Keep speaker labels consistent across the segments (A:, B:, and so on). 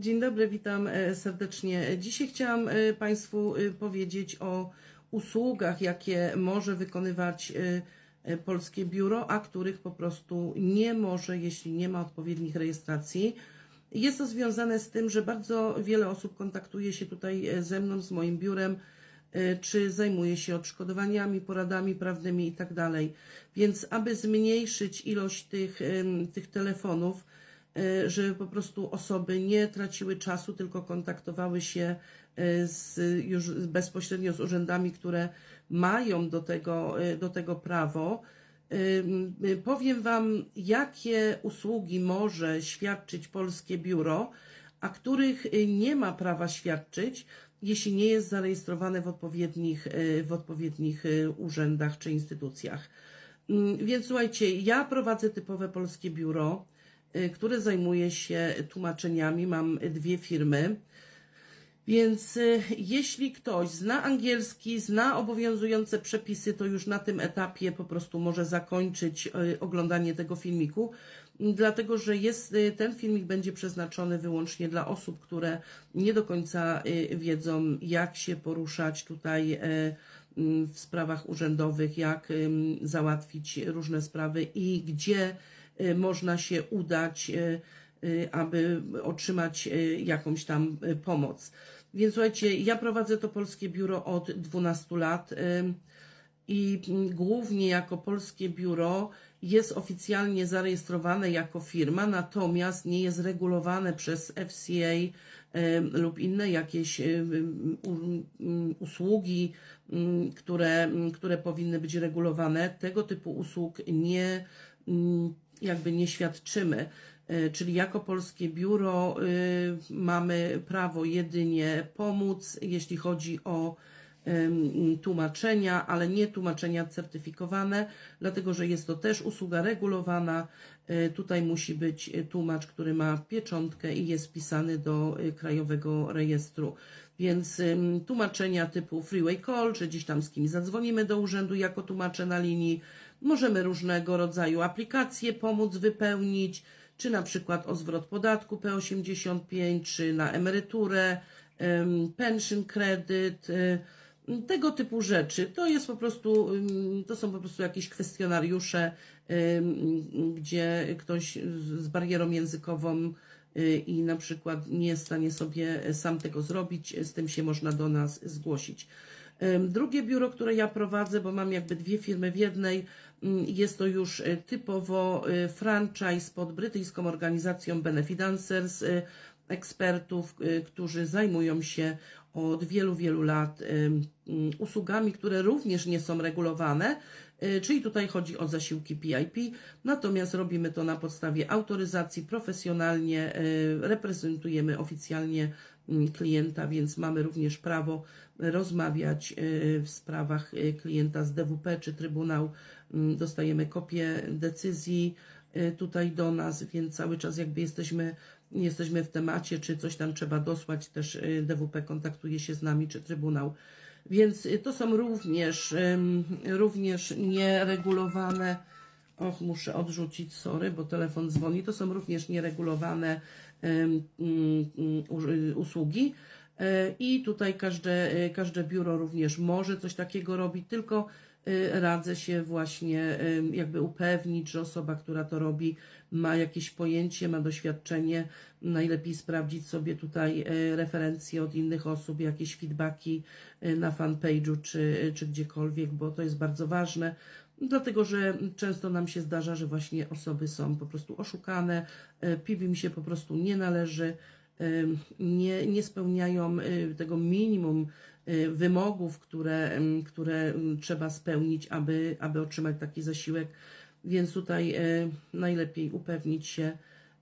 A: Dzień dobry, witam e, serdecznie. Dzisiaj chciałam e, Państwu e, powiedzieć o usługach, jakie może wykonywać Polskie Biuro, a których po prostu nie może, jeśli nie ma odpowiednich rejestracji. Jest to związane z tym, że bardzo wiele osób kontaktuje się tutaj ze mną, z moim biurem, czy zajmuje się odszkodowaniami, poradami prawnymi i tak. Więc aby zmniejszyć ilość tych, tych telefonów, żeby po prostu osoby nie traciły czasu, tylko kontaktowały się e, z, już bezpośrednio z urzędami, które mają do tego, e, do tego prawo. Powiem Wam, jakie usługi może świadczyć Polskie Biuro, a których nie ma prawa świadczyć, jeśli nie jest zarejestrowane w odpowiednich, w odpowiednich urzędach czy instytucjach. Ym, Więc słuchajcie, ja prowadzę typowe Polskie Biuro, y, które zajmuje się tłumaczeniami. Mam dwie firmy. Więc y, jeśli ktoś zna angielski, zna obowiązujące przepisy, to już na tym etapie po prostu może zakończyć y, oglądanie tego filmiku, dlatego że jest, ten filmik będzie przeznaczony wyłącznie dla osób, które nie do końca wiedzą, jak się poruszać tutaj y, m, w sprawach urzędowych, jak załatwić różne sprawy i gdzie można się udać, y, y, aby otrzymać y, jakąś tam y, pomoc. Więc słuchajcie, ja prowadzę to polskie biuro od 12 lat i mm, głównie jako polskie biuro jest oficjalnie zarejestrowane jako firma, natomiast nie jest regulowane przez FCA lub inne jakieś um, usługi, mm, które, mm, które powinny być regulowane. Tego typu usług nie, mm, jakby nie świadczymy. E, Czyli jako polskie biuro y, mamy prawo jedynie pomóc, jeśli chodzi o tłumaczenia, ale nie tłumaczenia certyfikowane, dlatego że jest to też usługa regulowana. E, Tutaj musi być tłumacz, który ma pieczątkę i jest wpisany do e, Krajowego Rejestru. Więc tłumaczenia typu freeway call, że gdzieś tam z kimś zadzwonimy do urzędu jako tłumacze na linii, możemy różnego rodzaju aplikacje pomóc wypełnić, czy na przykład o zwrot podatku P85, czy na emeryturę, em, pension credit, y, tego typu rzeczy. To jest po prostu, to są po prostu jakieś kwestionariusze, gdzie ktoś z barierą językową y, i na przykład nie jest w stanie sobie sam tego zrobić, z tym się można do nas zgłosić. Drugie biuro, które ja prowadzę, bo mam jakby dwie firmy w jednej, ym, jest to już y, typowo y, franchise pod brytyjską organizacją Benefidancers, y, ekspertów, którzy zajmują się od wielu, wielu lat ym, usługami, które również nie są regulowane, czyli tutaj chodzi o zasiłki PIP, natomiast robimy to na podstawie autoryzacji. Profesjonalnie, reprezentujemy oficjalnie mm, klienta, więc mamy również prawo rozmawiać y, w sprawach y, klienta z DWP czy Trybunał. Mm, Dostajemy kopię decyzji y, tutaj do nas, więc cały czas jakby jesteśmy, jesteśmy w temacie, czy coś tam trzeba dosłać, też DWP kontaktuje się z nami, czy Trybunał. Więc to są również, również nieregulowane, och, muszę odrzucić, sorry, bo telefon dzwoni, to są również nieregulowane ym, u- y, usługi. E, I tutaj każde, e, każde biuro również może coś takiego robić, tylko e, radzę się właśnie jakby upewnić, że osoba, która to robi, ma jakieś pojęcie, ma doświadczenie. Najlepiej sprawdzić sobie tutaj e, referencje od innych osób, jakieś feedbacki e, na fanpage'u czy, czy gdziekolwiek, bo to jest bardzo ważne. Dlatego, że często nam się zdarza, że właśnie osoby są po prostu oszukane, e, PIB im się po prostu nie należy, em, nie, nie spełniają y, tego minimum wymogów, które, które trzeba spełnić, aby, aby otrzymać taki zasiłek. Więc tutaj e, najlepiej upewnić się,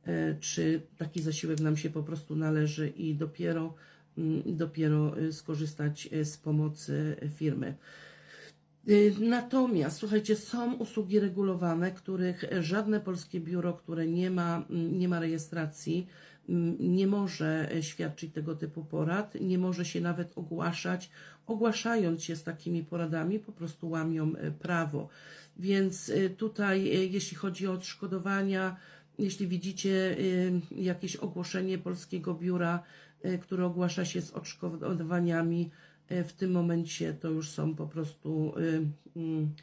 A: e, czy taki zasiłek nam się po prostu należy i dopiero, dopiero skorzystać e, z pomocy firmy. Y, Natomiast, słuchajcie, są usługi regulowane, których żadne polskie biuro, które nie ma, nie ma rejestracji, mm, nie może świadczyć tego typu porad, nie może się nawet ogłaszać. Ogłaszając się z takimi poradami, po prostu łamią e, prawo. Więc e, tutaj, jeśli chodzi o odszkodowania, jeśli widzicie y, jakieś ogłoszenie polskiego biura, y, które ogłasza się z odszkodowaniami, y, w tym momencie to już są po prostu y, mm,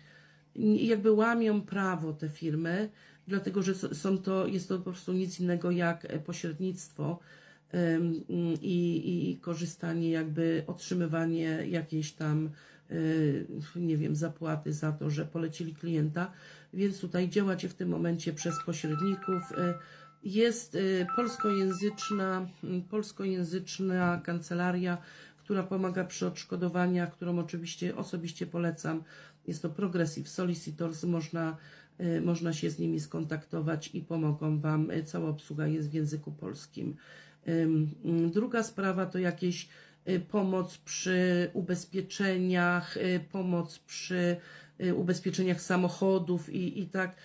A: jakby łamią prawo te firmy, dlatego że są to, jest to po prostu nic innego jak e, pośrednictwo em, i, i korzystanie, jakby otrzymywanie jakiejś tam, y, nie wiem, zapłaty za to, że polecili klienta, więc tutaj działacie w tym momencie przez pośredników. Y, Jest y, polskojęzyczna, mm, polskojęzyczna kancelaria, która pomaga przy odszkodowaniach, którą oczywiście osobiście polecam. Jest to Progressive Solicitors, można, y, można się z nimi skontaktować i pomogą Wam. Y, Cała obsługa jest w języku polskim. Mm, Druga sprawa to jakieś y, pomoc przy ubezpieczeniach, pomoc przy ubezpieczeniach samochodów i, i tak.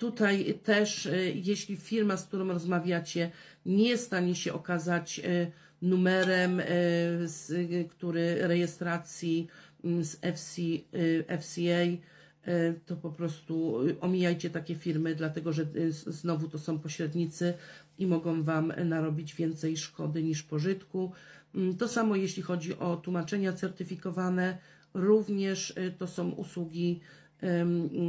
A: Tutaj też, y, jeśli firma, z którą rozmawiacie, nie stanie się okazać y, numerem, y, który rejestracji mm, z FC, FCA, to po prostu omijajcie takie firmy, dlatego że znowu to są pośrednicy i mogą Wam narobić więcej szkody niż pożytku. Mm, To samo jeśli chodzi o tłumaczenia certyfikowane, również to są usługi,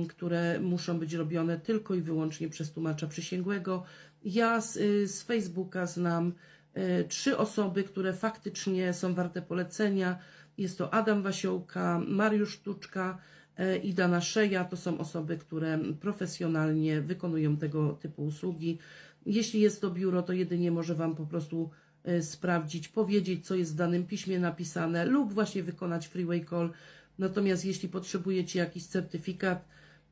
A: które muszą być robione tylko i wyłącznie przez tłumacza przysięgłego. Ja z, y, z Facebooka znam y, trzy osoby, które faktycznie są warte polecenia. Jest to Adam Wasiołka, Mariusz Sztuczka e, i Dana Szeja. To są osoby, które profesjonalnie wykonują tego typu usługi. Jeśli jest to biuro, to jedynie może Wam po prostu e, sprawdzić, powiedzieć, co jest w danym piśmie napisane, lub właśnie wykonać freeway call. Natomiast jeśli potrzebujecie jakiś certyfikat,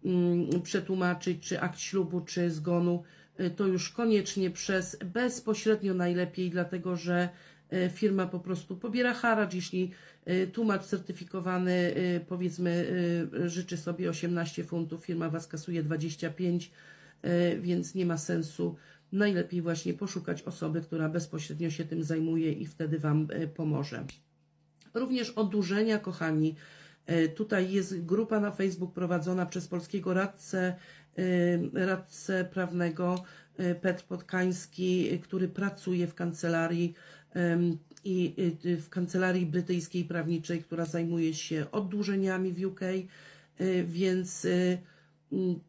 A: mm, przetłumaczyć, czy akt ślubu, czy zgonu, y, to już koniecznie przez bezpośrednio najlepiej, dlatego że y, firma po prostu pobiera haracz, jeśli y, tłumacz certyfikowany powiedzmy życzy sobie 18 funtów, firma was kasuje 25, y, więc nie ma sensu. Najlepiej właśnie poszukać osoby, która bezpośrednio się tym zajmuje i wtedy wam pomoże. Również odurzenia, kochani. E, Tutaj jest grupa na Facebook prowadzona przez polskiego radcę, e, radcę prawnego e, Petr Podkański, który pracuje w kancelarii i w kancelarii brytyjskiej prawniczej, która zajmuje się oddłużeniami w UK, więc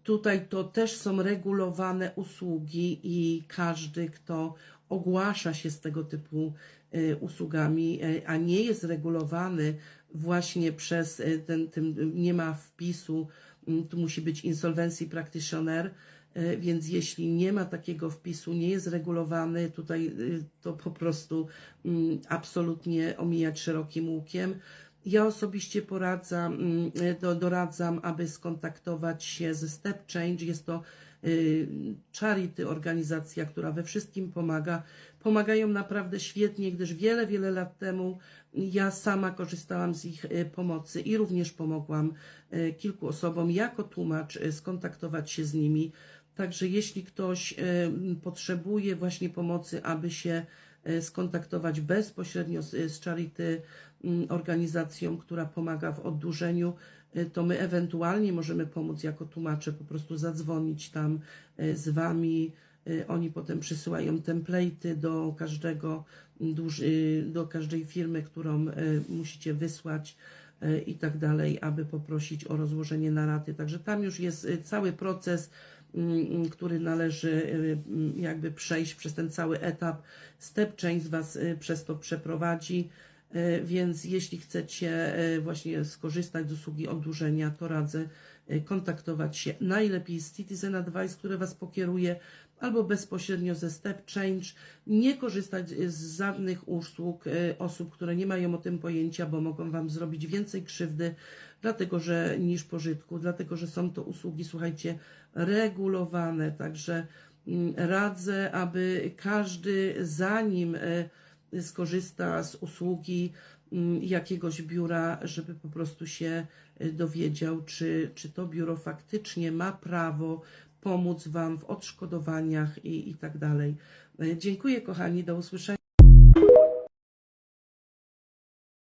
A: Tutaj to też są regulowane usługi i każdy, kto ogłasza się z tego typu usługami, a nie jest regulowany właśnie przez e, ten, ten nie ma wpisu, mm, tu musi być insolvency practitioner, e, więc jeśli nie ma takiego wpisu, nie jest regulowany, tutaj e, to po prostu mm, absolutnie omijać szerokim łukiem. Ja osobiście poradzam, mm, do, doradzam, aby skontaktować się ze Step Change. Jest to y, charity organizacja, która we wszystkim pomaga. Pomagają naprawdę świetnie, gdyż wiele, wiele lat temu ja sama korzystałam z ich y, pomocy i również pomogłam y, kilku osobom jako tłumacz y, skontaktować się z nimi. Także jeśli ktoś potrzebuje właśnie pomocy, aby się skontaktować bezpośrednio z, z Charity organizacją, która pomaga w oddłużeniu, to my ewentualnie możemy pomóc jako tłumacze, po prostu zadzwonić tam z Wami. Y, Oni potem przysyłają template'y do każdego, mm, y, do każdej firmy, którą y, musicie wysłać i tak dalej, aby poprosić o rozłożenie na raty. Także tam już jest cały proces, mm, który należy mm, jakby przejść przez ten cały etap. Step Change Was przez to przeprowadzi. Więc jeśli chcecie właśnie skorzystać z usługi oddłużenia, to radzę kontaktować się najlepiej z Citizen Advice, które Was pokieruje, albo bezpośrednio ze Step Change. Nie korzystać z żadnych usług e, osób, które nie mają o tym pojęcia, bo mogą Wam zrobić więcej krzywdy, dlatego że niż pożytku, dlatego że są to usługi, słuchajcie, regulowane. Także mm, radzę, aby każdy zanim e, skorzysta z usługi mm, jakiegoś biura, żeby po prostu się y, dowiedział, czy, czy to biuro faktycznie ma prawo pomóc Wam w odszkodowaniach i, i tak dalej. Y, Dziękuję, kochani, do usłyszenia.